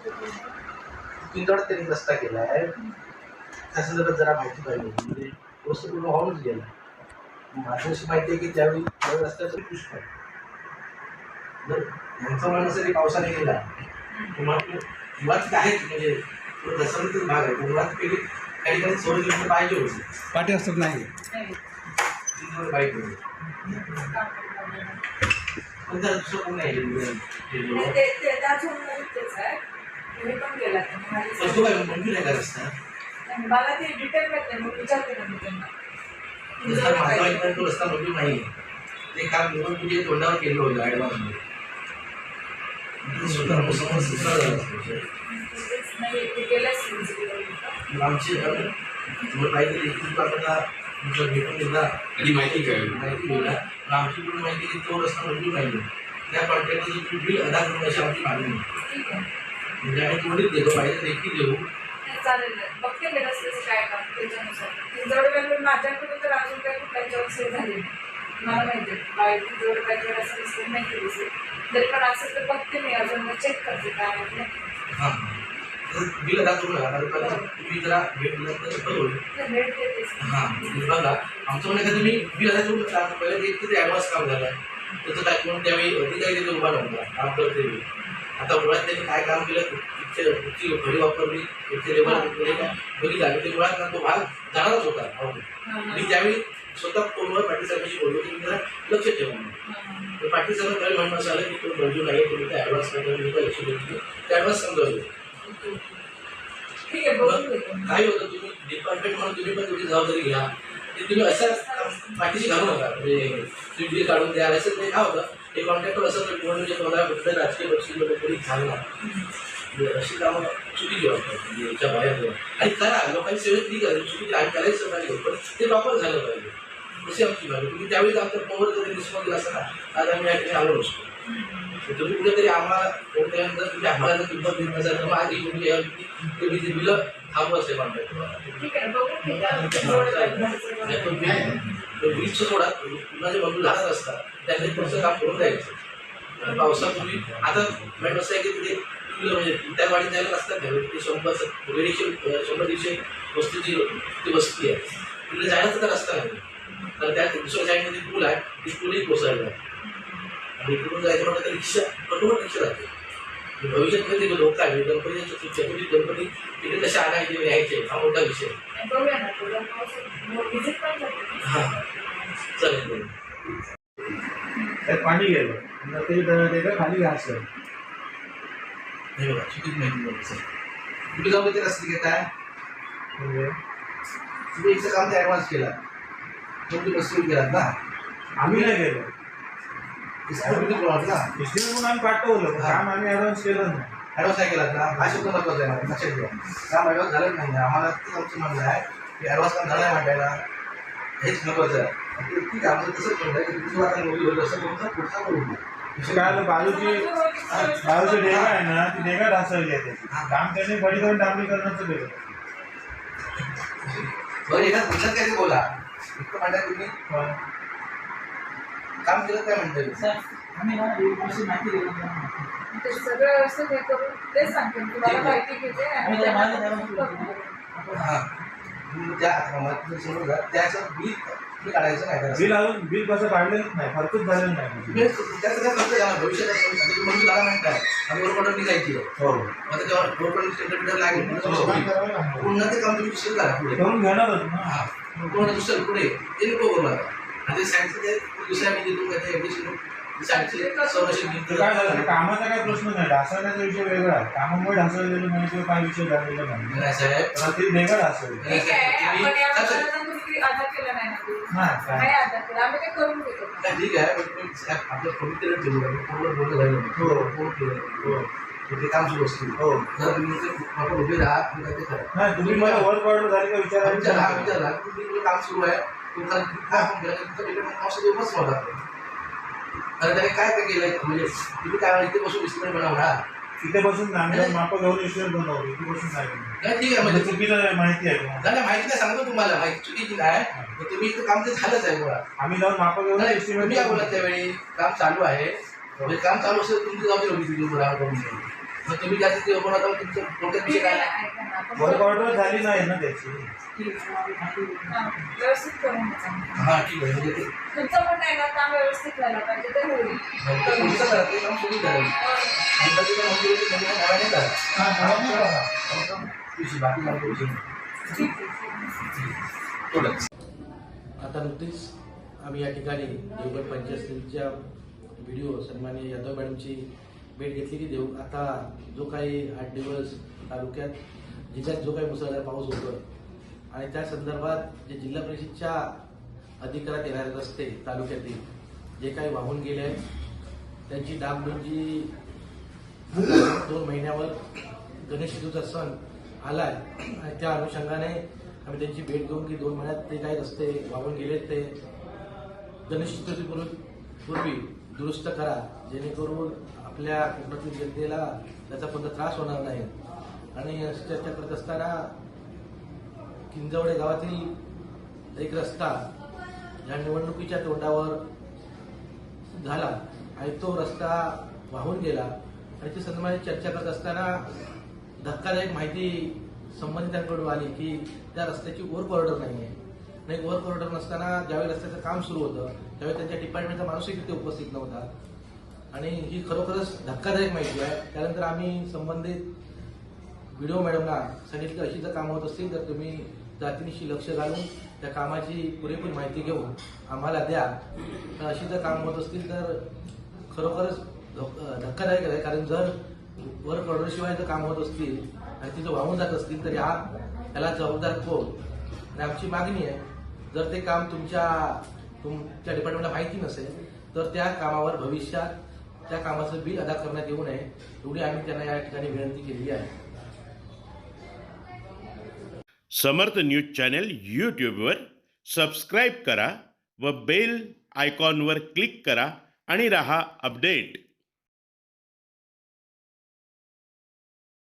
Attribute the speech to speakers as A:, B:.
A: किंदोड त्यांनी रस्ता केला आहे त्याचं जरा जरा माहिती पाहिजे म्हणजे वस्तू पूर्ण वाहूनच गेला माझी अशी माहिती आहे की त्यावेळी त्या रस्त्याचं पुष्प आहे यांचं असेल की पावसाने गेला मुळात आहेच म्हणजे दसऱ्याचाच भाग आहे मुळात काही ठिकाणी चोरी गेली पाहिजे होती
B: पाठी असतात नाही
A: किंदोड बाईक होती पण त्या दुसरं कोण नाही गेलेलं. गेलेलं.
C: ते ते त्याच म्हणून तेच आहे तुम्ही पण गेला का? माझी
A: पण तो काय मंजूर आहे का रस्ता
C: आणि मला ते डिटेल माहिती नाही, मग विचारते ना मी त्यांना
A: जर माझ्या माहितीपर्यंत तो रस्ता मंजूर नाही ते काम निवडून तुझे तोंडावर केलं होतं ॲडव्हान्समध्ये स्वतः समोर सुद्धा झालं असतं.
C: तेच नाही ते गेल्याच नाही.
A: मग आमची तुम्हाला काहीतरी एकूण आपल्याला तुमचं भेटून दिला
D: कधी माहिती काय
A: माहिती दिला पण आमची पूर्ण माहिती की तो रस्ता मंजूर नाही त्या कॉन्ट्रॅक्टचं तुम्ही बिल अदा करून अशी आमची मागणी आहे.
C: ठीक आहे
A: म्हणजे आम्ही त्वरित देतो पाहिजे देखील देऊ.
C: चालेल बघते काय त्याच्यानुसार. तिजोडब्याकडून माझ्याकडून तर अजून काही झाली. मला माहिती आहे बाहेर असं नाही केली सेव जरी पण असेल तर बघते मी अजून चेक करते काय.
A: हां. बिल तुम्ही जरा भेट दिला तर बरं होईल
C: ते भेट देतेच
A: हां. म्हणजे बघा आमचं म्हणणं का तुम्ही बिल पहिलं एक ॲडव्हान्स काम झालं त्याचं काय कोण त्यावेळी अधिकारी तिथे उभा नव्हता काम करते. आता मुळात त्यांनी काय काम केलं? कुठची घडी वापरली इथे लेबर काय? बघितलं आणि ते मुळात ना तो भाग जाणारच होता. अहो. मी त्यावेळी स्वतः फोनवर पाटील साहेबांशी बोललो की मी जरा लक्ष ठेवा म्हणून तर पाटील साहेब काही म्हणणं असं आलं की तो मंजूर नाही तुम्ही त्या ॲडव्हान्स तुम्ही काय लक्ष देत नाही. ते ॲडव्हान्स समजावलं. काय होतं तुम्ही डिपार्टमेंट म्हणून तुम्ही पण तुमची जबाबदारी घ्या. ते तुम्ही असं पाठीशी घालू नका म्हणजे तुम्ही बिल काढून द्या असं ते काय होतं. हे कॉन्ट्रॅक्टर असं म्हणजे तुम्हाला कुठलं राजकीय पक्षी वगैरे कोणी झाला म्हणजे अशी कामं चुकीची वाटतात म्हणजे याच्या बाहेर. आणि करा लोकांची सेवेत ठीक आहे. चुकीची आणि करायचं पाहिजे पण ते प्रॉपर झालं पाहिजे. अशी आमची मागणी तुम्ही त्यावेळी आमच्या फोनवर जरी रिस्पॉन्स दिला असता ना? आज आम्ही या ठिकाणी आलो तर तुम्ही कुठेतरी आम्हाला कोणत्यानंतर तुम्ही आम्हाला जर किंमत देत नसाल तर मग आधी तुम्ही या ते बिल थांबवत आहे कॉन्ट्रॅक्ट
C: ठीक आहे
A: वीजचं पुन्हा जे बंधू लहान असतात त्यांनी पुढचं काम करून द्यायचं. आणि पावसात आता मॅडम असं आहे की तिथे तुला म्हणजे त्या गाडी जायला असतात ते शंभर दीडशे शंभर दीडशे वस्तीची ती वस्ती आहे. तिकडे जायला तर रस्ता नाही. तर त्या दुसऱ्या साईडमध्ये पूल आहे ती पूलही कोसळला आहे आणि इकडून जायचं म्हटलं तर रिक्षा कटोकट रिक्षा जाते. भविष्यात कधी लोक आहे गणपतीच्या चतुर्थी गणपती तिकडे कसे आणायचे यायचे हा मोठा विषय. हां. चालेल चालेल.
B: त्यात पाणी गेलं. ते खाली
A: हे बघा चुकीच माहिती सर. कुठे जाऊन ते रस्ते घेताय तुम्ही एकचं काम ते ॲडव्हान्स केला. तुम्ही वस्तू केलात ना.
B: आम्ही नाही गेलो. म्हणून आम्ही पाठवलं काम आम्ही ॲडव्हान्स केलं नाही
A: ॲडव्हान्स नाही केलात ना हा शब्द महत्त्वाचा आहे लक्षात घ्या काम ॲडव्हान्स झालं नाही आम्हाला आमचं म्हणणं आहे की ॲडव्हान्स काम नाही हेच नको आहे ठीक आहे आमचं तसंच की होईल असं तुमचा पुढचा करू
B: काय आलं बाजूची बाजूची डेगा आहे ना ती डेगा ढासळली आहे त्याची काम त्याने बडी करून डांबरीकरणाचं केलं
A: बरं एका बोला. इतकं म्हणताय तुम्ही. काम केलं काय म्हणताय?
C: ते सगळं व्यवस्थित हे करून तेच सांगते. मी तुम्हाला माहिती घेते आणि त्यांना करून देते.
A: हां. त्या जा त्याचं बिल तुम्ही काढायचं नाही का?
B: बिल अजून बिल कसं काढलेच नाही. खर्चच झालेलं नाही.
A: त्याचं काय करता भविष्यात निघायची
B: हो.
A: तेव्हा गव्हर्नमेंट सेंटर लागेल पुन्हा ते काम तुम्ही करा पुढे.
B: करून घेणारच ना.
A: हा. पुन्हा दुसरं पुढे. ते आणि सायन्सचं ते दुसऱ्या मी देतो काय ते एवढी सायन्सचे संरक्षण भिंत
B: काय झालं कामाचा काय प्रश्न नाही ढासळण्याचा विषय वेगळा आहे कामामुळे ढासळलेलं काय विषय झालेला नाही
A: साहेब
B: ती डेगा ढासळली
C: ठीक आहे आपण या
A: तुम्ही
C: केला नाही ना तुम्ही.
B: नाही काय
C: नाही आधार केला आम्ही ते करून घेतो
A: नाही, ठीक आहे पण तुम्ही साहेब आपलं पवित्र ठेवू नका पूर्ण बोलणं झालं नाही.
B: हो.
A: पूर्ण केलं
B: हो
A: ते काम सुरू असतील
B: हो
A: जर तुम्ही उभे राहा तुम्ही काय ते करा
B: नाही तुम्ही मला वर्क ऑर्डर झाली का
A: विचारा
B: विचारा
A: विचारा तुम्ही काम सुरू आहे तुमचा केलं औषध उभंच नव्हता आणि त्याने काय काय केलंय म्हणजे तुम्ही काय इथे बसून इस्टिमेट बनवणार
B: तिथे बसून माप घेऊन इश्वर बनवली इथे बसून नाही बनवली.
A: ठीक आहे
B: म्हणजे चुकीचं माहिती आहे.
A: नाही माहिती नाही सांगतो तुम्हाला माहिती चुकीची नाही तुम्ही इथं काम ते झालंच आहे मुळात
B: आम्ही जाऊन माप घेऊन
A: काय बोलत त्यावेळी काम चालू आहे म्हणजे काम चालू असेल तर तुमची होती बरोबर करून घ्यायची.
E: मग तुम्ही काय ते ओपन होता तुमचं कोणत्या विषय काय नाही.
C: ऐका ना, आपण
B: वर्क ऑर्डर झाली नाही ना त्याची
C: हा, व्यवस्थित करून द्या.
E: हा ठीक आहे म्हणजे ते
C: तुमचं म्हणणं आहे ना काम व्यवस्थित व्हायला पाहिजे ते होईल
E: नंतर पोलिसात करा, ते काम तुम्ही करा. नंतर ते काम होईल ते तुम्ही काय नाही करा. फक्त विषय, बाकी काम करू शकत
C: ठीक आहे
E: एवढंच. आता नुकतीच आम्ही या ठिकाणी देवगड पंचायत समितीच्या व्हिडिओ सन्माननीय यादव मॅडमची भेट घेतली की देऊ. आता जो काही आठ दिवस तालुक्यात जिल्ह्यात जो काही मुसळधार पाऊस होतो आणि त्या संदर्भात जे जिल्हा परिषदच्या अधिकारात येणारे रस्ते तालुक्यातील जे काही वाहून गेले आहेत त्यांची डागडुजी म्हणजे दोन महिन्यावर गणेश चतुर्थीचा सण आलाय आणि त्या अनुषंगाने आम्ही त्यांची भेट घेऊन की दोन महिन्यात ते काही रस्ते वाहून गेलेत ते गणेश चतुर्थीपूर्वी पूर्वी दुरुस्त करा जेणेकरून आपल्या कोकणातील जनतेला त्याचा कोणता त्रास होणार नाही. आणि अशी चर्चा करत असताना किंजवडे गावातील एक रस्ता या निवडणुकीच्या तोंडावर झाला आणि तो रस्ता वाहून गेला. आणि त्या संदर्भात चर्चा करत असताना धक्कादायक माहिती संबंधितांकडून आली की त्या रस्त्याची ओर ऑर्डर नाही आहे नाही ओर ऑर्डर नसताना ज्यावेळी रस्त्याचं काम सुरू होतं त्यावेळी त्यांच्या डिपार्टमेंटचा माणूसही तिथे उपस्थित नव्हता. आणि ही खरोखरच धक्कादायक माहिती आहे. त्यानंतर आम्ही संबंधित व्हिडिओ मॅडमना सांगितलं अशी जर कामं होत असतील तर तुम्ही जातीनिशी लक्ष घालून त्या कामाची पुरेपूर माहिती घेऊन आम्हाला द्या. तर अशी जर कामं होत असतील तर खरोखरच धक्कादायक आहे. कारण जर वर ऑर्डरशिवाय जर काम होत असतील आणि तिथं वाहून जात असतील तर या याला जबाबदार कोण? आणि आमची मागणी आहे जर ते काम तुमच्या तुमच्या डिपार्टमेंटला माहिती नसेल तर त्या कामावर भविष्यात त्या कामाचं बिल अदा करण्यात येऊ नये एवढी आम्ही त्यांना या ठिकाणी विनंती केलेली आहे.
D: समर्थ न्यूज चॅनल यूट्यूबवर सबस्क्राईब करा व बेल आयकॉनवर क्लिक करा आणि रहा अपडेट.